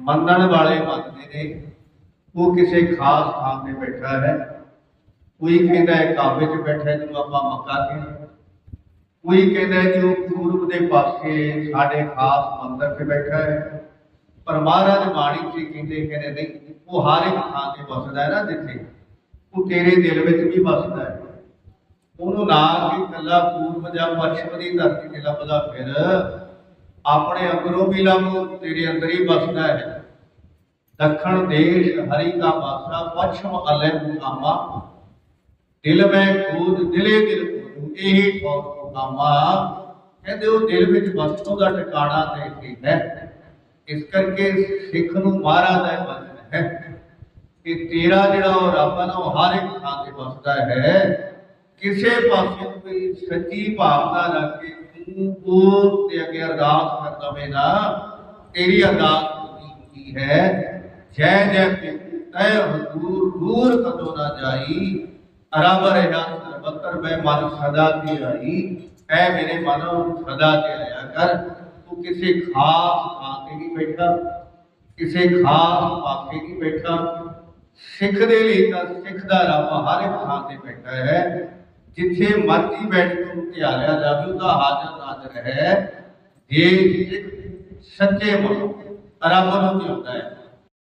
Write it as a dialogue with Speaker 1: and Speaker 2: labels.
Speaker 1: ਮੰਨਣ ਵਾਲੇ ਮੰਨਦੇ ਨੇ। ਉਹ ਕਿਸੇ ਖਾਸ ਥਾਂ ਤੇ ਬੈਠਾ ਹੈ। ਕੋਈ ਕਹਿੰਦਾ ਹੈ ਕਾਬੇ 'ਚ ਬੈਠਾ ਹੈ, ਜਿਹਨੂੰ ਆਪਾਂ ਮੱਕਾ ਕਹਿੰਦੇ ਕੋਈ ਕਹਿੰਦਾ ਹੈ ਕਿ ਉਹ ਪੂਰਬ ਦੇ ਪਾਸੇ ਸਾਡੇ ਖਾਸ ਮੰਦਰ 'ਤੇ ਬੈਠਾ ਹੈ। ਪਰ ਮਹਾਰਾਜ ਬਾਣੀ 'ਚ ਕਹਿੰਦੇ ਕਹਿੰਦੇ ਨਹੀਂ, ਉਹ ਹਰ ਇੱਕ ਥਾਂ ਤੇ ਵਸਦਾ ਹੈ ਨਾ ਜਿੱਥੇ। ਉਹ ਤੇਰੇ ਦਿਲ ਵਿੱਚ ਵੀ ਵਸਦਾ ਹੈ। ਉਹਨੂੰ ਨਾ ਕਿ ਕੱਲਾ ਪੂਰਬ ਜਾਂ ਪੱਛਮ ਦੀ ਧਰਤੀ ਤੇ ਲੱਭਦਾ ਫਿਰ ਆਪਣੇ ਅੰਦਰੋਂ ਵੀ ਲੱਭ ਤੇਰੇ ਅੰਦਰ ਹੀ ਵਸਦਾ ਹੈ। ਦੱਖਣ ਦੇਸ਼, ਹਰੀ ਕਾ ਬਾਸਾ ਪੱਛਮ ਅਲੇ ਮੁਕਾਮਾ ਦਿਲ ਮੈਂ ਖੂਦ ਦਿਲੇ ਦਿਲ ਖੂਦ ਇਹੀ ਠੌਰ ਮੁਕਾਮਾ ਕਹਿੰਦੇ ਉਹ ਦਿਲ ਵਿੱਚ ਵਸਤੂ ਦਾ ਟਿਕਾਣਾ ਤੇ ਠੀਕ ਹੈ ਇਸ ਕਰਕੇ ਸਿੱਖ ਨੂੰ ਮਹਾਰਾਜ ਦਾ ਇਹ ਬਚਨ ਹੈ ਕਿ ਤੇਰਾ ਜਿਹੜਾ ਉਹ ਰੱਬ ਹੈ ਉਹ ਹਰ ਇੱਕ ਥਾਂ ਤੇ ਵਸਦਾ ਹੈ। ਕਿਸੇ ਪਾਸੇ ਨੂੰ ਕੋਈ ਸੱਚੀ ਭਾਵਨਾ ਰੱਖ ਕੇ ਤੂੰ ਉਹ ਤੇ ਅੱਗੇ ਅਰਦਾਸ ਕਰਦਾ ਵੇ ਨਾ ਤੇਰੀ ਅਰਦਾਸ ਪੂਰੀ ਹੁੰਦੀ ਹੈ ਜੈ ਜੈ ਪਿਤਾ ਤੈ ਹਜ਼ੂਰ ਦੂਰ ਕਦੋਂ ਨਾ ਜਾਈ ਅਰਬ ਰਹਾ ਸਰਬਤਰ ਮੈਂ ਮਨ ਸਦਾ ਤੇ ਆਈ ਐ ਮੇਰੇ ਮਨੋ ਸਦਾ ਤੇ ਆਇਆ ਕਰ ਤੂੰ ਕਿਸੇ ਖਾਸ ਥਾਂ ਤੇ ਨਹੀਂ ਬੈਠਾ ਕਿਸੇ ਖਾਸ ਪਾਸੇ ਨਹੀਂ ਬੈਠਾ ਸਿੱਖ ਦੇ ਲਈ ਤਾਂ ਸਿੱਖ ਦਾ ਰੱਬ ਹਰ ਇੱਕ ਥਾਂ ਤੇ ਬੈਠਾ ਹੈ ਜਿੱਥੇ ਮਰਜ਼ੀ ਬੈਠ ਕੇ ਉਹਨੂੰ ਜਾਵੇ, ਉਹਦਾ ਹਾਜ਼ਰ ਨਾਜ਼ਰ ਹੈ। ਜੇ ਸੱਚੇ ਮਨੋਂ ਰੱਬ ਨੂੰ ਧਿਆਉਂਦਾ ਹੈ।